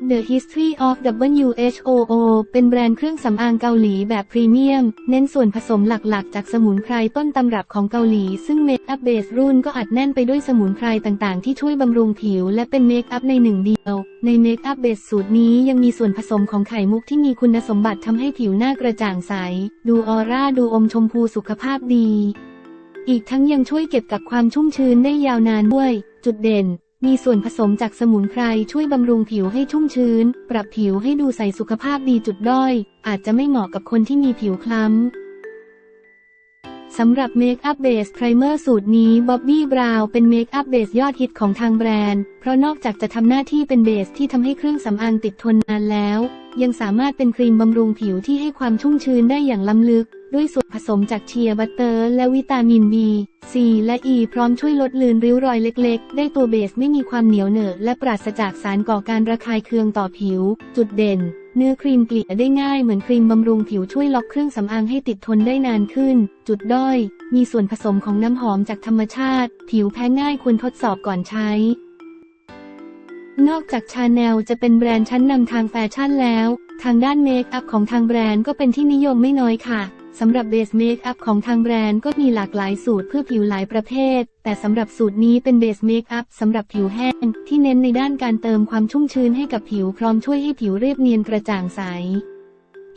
The History of WHO เป็นแบรนด์เครื่องสำอางเกาหลีแบบพรีเมียม เน้นส่วนผสมหลักๆ จากสมุนไพรต้นตำรับของเกาหลี ซึ่งเมคอัพเบสรุ่นก็อัดแน่นไปด้วยสมุนไพรต่างๆ ที่ช่วยบำรุงผิวและเป็นเมคอัพในหนึ่งเดียว ในเมคอัพเบสสูตรนี้ยังมีส่วนผสมของไข่มุกที่มีคุณสมบัติทำให้ผิวหน้ากระจ่างใส ดูออร่าดูอมชมพูสุขภาพดี อีกทั้งยังช่วยเก็บกับความชุ่มชื้นได้ยาวนานด้วย จุดเด่น มีส่วนผสมจากสมุนไพรช่วยบำรุงผิวให้ชุ่มชื้น ปรับผิวให้ดูใสสุขภาพดีจุดด้อย อาจจะไม่เหมาะกับคนที่มีผิวคล้ำ สำหรับเมคอัพเบสไพรเมอร์สูตรนี้บ๊อบบี้บราวน์เป็นเมคอัพเบสยอดฮิตของทางแบรนด์ เพราะนอกจากจะทำหน้าที่เป็นเบสที่ทำให้เครื่องสำอางติดทนนานแล้ว ยังสามารถเป็นครีมบำรุงผิวที่ให้ความชุ่มชื้นได้อย่างล้ำลึก ด้วยส่วนผสมจากเชียร์บัตเตอร์ และวิตามิน B C และ E พร้อมช่วยลดเลือนริ้วรอยเล็ก ๆ ได้ตัวเบสไม่มีความเหนียวเหนอะและปราศจากสารก่อการระคายเคืองต่อผิว จุดเด่นเนื้อครีมเกลี่ยได้ง่ายเหมือนครีมบำรุงผิวช่วยล็อกเครื่องสำอางให้ติดทนได้นานขึ้น จุดด้อย มีส่วนผสมของน้ำหอมจากธรรมชาติ ผิวแพ้ง่ายควรทดสอบก่อนใช้ นอกจากชาแนลจะเป็นแบรนด์ชั้นนำทางแฟชั่นแล้ว ทางด้านเมคอัพของทางแบรนด์ก็เป็นที่นิยมไม่น้อยค่ะสำหรับเบสเมคอัพของทางแบรนด์ก็มีหลากหลายสูตรเพื่อผิวหลายประเภท แต่สำหรับสูตรนี้เป็นเบสเมคอัพสำหรับผิวแห้ง ที่เน้นในด้านการเติมความชุ่มชื้นให้กับผิวพร้อมช่วยให้ผิวเรียบเนียนกระจ่างใส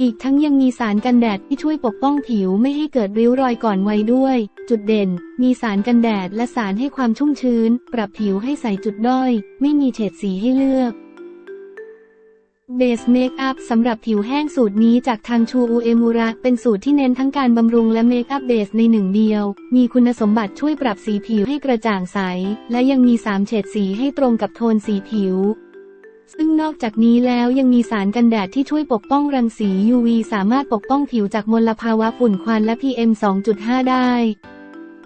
อีกทั้งยังมีสารกันแดดที่ช่วยปกป้องผิวไม่ให้เกิดริ้วรอยก่อนวัยด้วย จุดเด่น มีสารกันแดดและสารให้ความชุ่มชื้น ปรับผิวให้ใสจุดด้อย ไม่มีเฉดสีให้เลือกเบสเมคอัพสำหรับผิวแห้งสูตรนี้จากทางชูอูเอมูระเป็นสูตรที่เน้นทั้งการบำรุงและเมคอัพเบสในหนึ่งเดียว มีคุณสมบัติช่วยปรับสีผิวให้กระจ่างใส และยังมี 3 เฉดสีให้ตรงกับโทนสีผิว ซึ่งนอกจากนี้แล้วยังมีสารกันแดดที่ช่วยปกป้องรังสี UV สามารถปกป้องผิวจากมลภาวะฝุ่นควันและ PM 2.5 ได้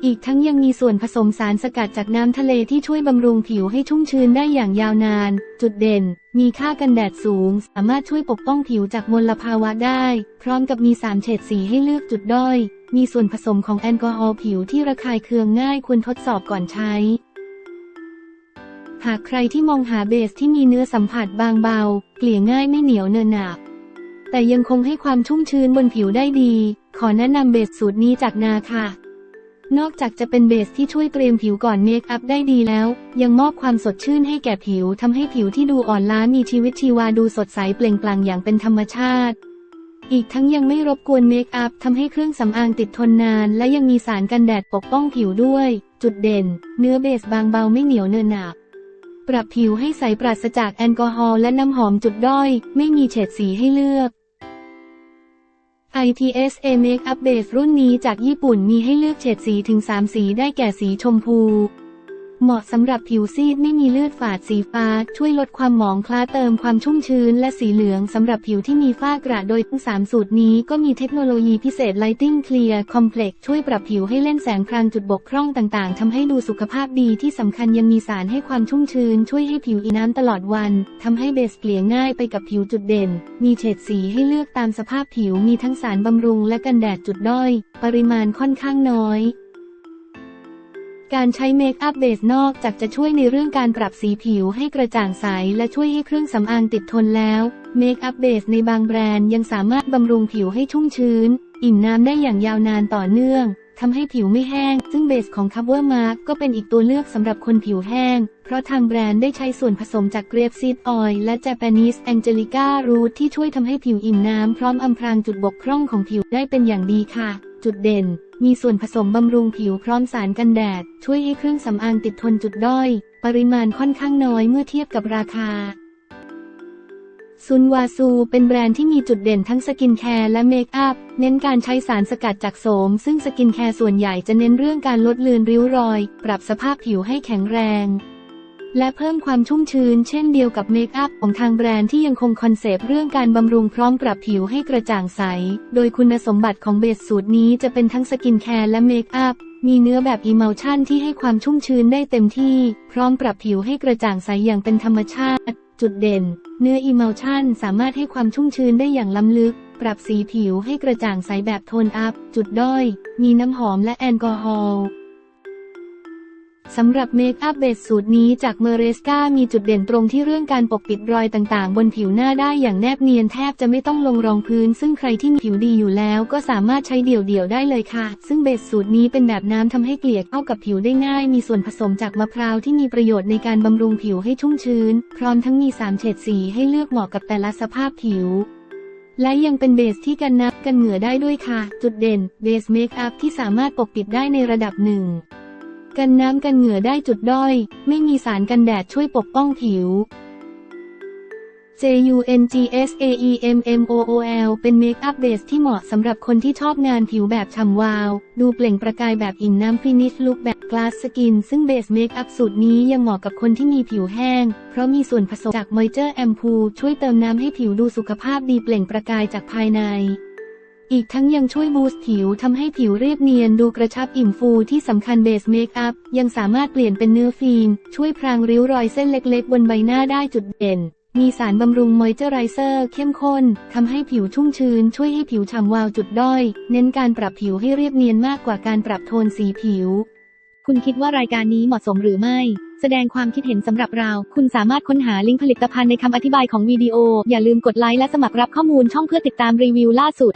อีกทั้งยังมีส่วนผสมสารสกัดจากน้ำทะเลที่ช่วยบำรุงผิวให้ชุ่มชื้นได้อย่างยาวนาน จุดเด่น มีค่ากันแดดสูง สามารถช่วยปกป้องผิวจากมลภาวะได้ พร้อมกับมีสามเฉดสีให้เลือกจุดด้อย มีส่วนผสมของแอลกอฮอล์ผิวที่ระคายเคืองง่ายควรทดสอบก่อนใช้ หากใครที่มองหาเบสที่มีเนื้อสัมผัสบางเบา เกลี่ยง่ายไม่เหนียวเนินหนัก แต่ยังคงให้ความชุ่มชื้นบนผิวได้ดี ขอแนะนำเบสสูตรนี้จากนาค่ะ นอกจากจะเป็นเบสที่ช่วยเตรียมผิวก่อนเมคอัพได้ดีแล้ว ยังมอบความสดชื่นให้แก่ผิวทำให้ผิวที่ดูอ่อนล้ามีชีวิตชีวาดูสดใสเปล่งปลั่งอย่างเป็นธรรมชาติอีกทั้งยังไม่รบกวนเมคอัพทำให้เครื่องสำอางติดทนนาน และยังมีสารกันแดดปกป้องผิวด้วย จุดเด่น เนื้อเบสบางเบาไม่เหนียวเนินหนัก ปรับผิวให้ใสปราศจากแอลกอฮอล์และน้ำหอมจุดด้อย ไม่มีเฉดสีให้เลือก ITSA Makeup Base รุ่นนี้จากญี่ปุ่นมีให้เลือกเฉดสีถึง 3 สีได้แก่สีชมพู เหมาะสำหรับผิวซีดไม่มีเลือดฝาดสีฟ้า ช่วยลดความหมองคล้าเติมความชุ่มชื้น และสีเหลืองสำหรับผิวที่มีฝ้ากระโดยทั้ง3สูตรนี้ก็มีเทคโนโลยีพิเศษ Lighting Clear Complex ช่วยปรับผิวให้เล่นแสงพรางจุดบกพร่องต่างๆทำให้ดูสุขภาพดีที่สำคัญยังมีสารให้ความชุ่มชื้น ช่วยให้ผิวอีน้ำตลอดวันทำให้เบสเกลี่ยง่ายไปกับผิวจุดเด่น มีเฉดสีให้เลือกตามสภาพผิวมีทั้งสารบำรุงและกันแดดจุดด้อย ปริมาณค่อนข้างน้อย การใช้เมคอัพเบสนอกจากจะช่วยในเรื่องการปรับสีผิวให้กระจ่างใส และช่วยให้เครื่องสำอางติดทนแล้วเมคอัพเบสในบางแบรนด์ยังสามารถบำรุงผิวให้ชุ่มชื้น อิ่มน้ำได้อย่างยาวนานต่อเนื่องทำให้ผิวไม่แห้ง ซึ่งเบสของ Cover Mark ก็เป็นอีกตัวเลือกสำหรับคนผิวแห้ง เพราะทางแบรนด์ได้ใช้ส่วนผสมจากเกรปซีดออยล์และ Japanese Angelica Root ที่ช่วยทำให้ผิวอิ่มน้ำพร้อมอำพรางจุดบกพร่องของผิวได้เป็นอย่างดีค่ะ จุดเด่น มีส่วนผสมบำรุงผิวพร้อมสารกันแดด ช่วยให้เครื่องสำอางติดทนจุดด้อย ปริมาณค่อนข้างน้อยเมื่อเทียบกับราคา ซุนวาซูเป็นแบรนด์ที่มีจุดเด่นทั้งสกินแคร์และเมคอัพ เน้นการใช้สารสกัดจากโสม ซึ่งสกินแคร์ส่วนใหญ่จะเน้นเรื่องการลดเลือนริ้วรอย ปรับสภาพผิวให้แข็งแรง และเพิ่มความชุ่มชื้นเช่นเดียวกับเมคอัพของทางแบรนด์ที่ยังคงคอนเซปต์เรื่องการบำรุงพร้อมปรับผิวให้กระจ่างใส โดยคุณสมบัติของเบสสูตรนี้จะเป็นทั้งสกินแคร์และเมคอัพ มีเนื้อแบบอิมัลชั่นที่ให้ความชุ่มชื้นได้เต็มที่ พร้อมปรับผิวให้กระจ่างใสอย่างเป็นธรรมชาติ จุดเด่น เนื้ออิมัลชั่นสามารถให้ความชุ่มชื้นได้อย่างล้ำลึกปรับสีผิวให้กระจ่างใสแบบโทนอัพ จุดด้อย มีน้ำหอมและแอลกอฮอล์ สำหรับเมคอัพเบสสูตรนี้จากเมเรสกามีจุดเด่นตรงที่เรื่องการปกปิดรอยต่างๆ บนผิวหน้าได้อย่างแนบเนียนแทบจะไม่ต้องลงรองพื้น ซึ่งใครที่มีผิวดีอยู่แล้วก็สามารถใช้เดี่ยวๆได้เลยค่ะ ซึ่งเบสสูตรนี้เป็นแบบน้ำทำให้เกลี่ยเข้ากับผิวได้ง่าย มีส่วนผสมจากมะพร้าวที่มีประโยชน์ในการบำรุงผิวให้ชุ่มชื้น พร้อมทั้งมี3เฉดสีให้เลือกเหมาะกับแต่ละสภาพผิวและยังเป็นเบสที่กันน้ำกันเหงื่อได้ด้วยค่ะ จุดเด่น เบสเมคอัพที่สามารถปกปิดได้ในระดับหนึ่ง กันน้ำกันเหงื่อได้จุดด้อย ไม่มีสารกันแดดช่วยปกป้องผิว J U N G S A E M M O O L เป็นเมคอัพเบสที่เหมาะสำหรับคนที่ชอบงานผิวแบบฉ่ำวาว ดูเปล่งประกายแบบอิงน้ำฟินิชลุคแบบกลาสสกิน ซึ่งเบสเมคอัพสูตรนี้ยังเหมาะกับคนที่มีผิวแห้ง เพราะมีส่วนผสมจากมอยเจอร์แอมพูช่วยเติมน้ำให้ผิวดูสุขภาพดีเปล่งประกายจากภายใน อีกทั้งยังช่วยบูสต์ผิวทำให้ผิวเรียบเนียนดูกระชับอิ่มฟูที่สำคัญเบสเมคอัพยังสามารถเปลี่ยนเป็นเนื้อฟิล์ม ช่วยพรางริ้วรอยเส้นเล็กๆ บนใบหน้าได้จุดเด่น มีสารบำรุงมอยเจอไรเซอร์เข้มข้นทำให้ผิวชุ่มชื้น ช่วยให้ผิวฉ่ำวาวจุดด้อย เน้นการปรับผิวให้เรียบเนียนมากกว่าการปรับโทนสีผิว คุณคิดว่ารายการนี้เหมาะสมหรือไม่ แสดงความคิดเห็นสำหรับเรา คุณสามารถค้นหาลิงก์ผลิตภัณฑ์ในคำอธิบายของวิดีโอ อย่าลืมกดไลค์และสมัครรับข้อมูลช่องเพื่อติดตามรีวิวล่าสุด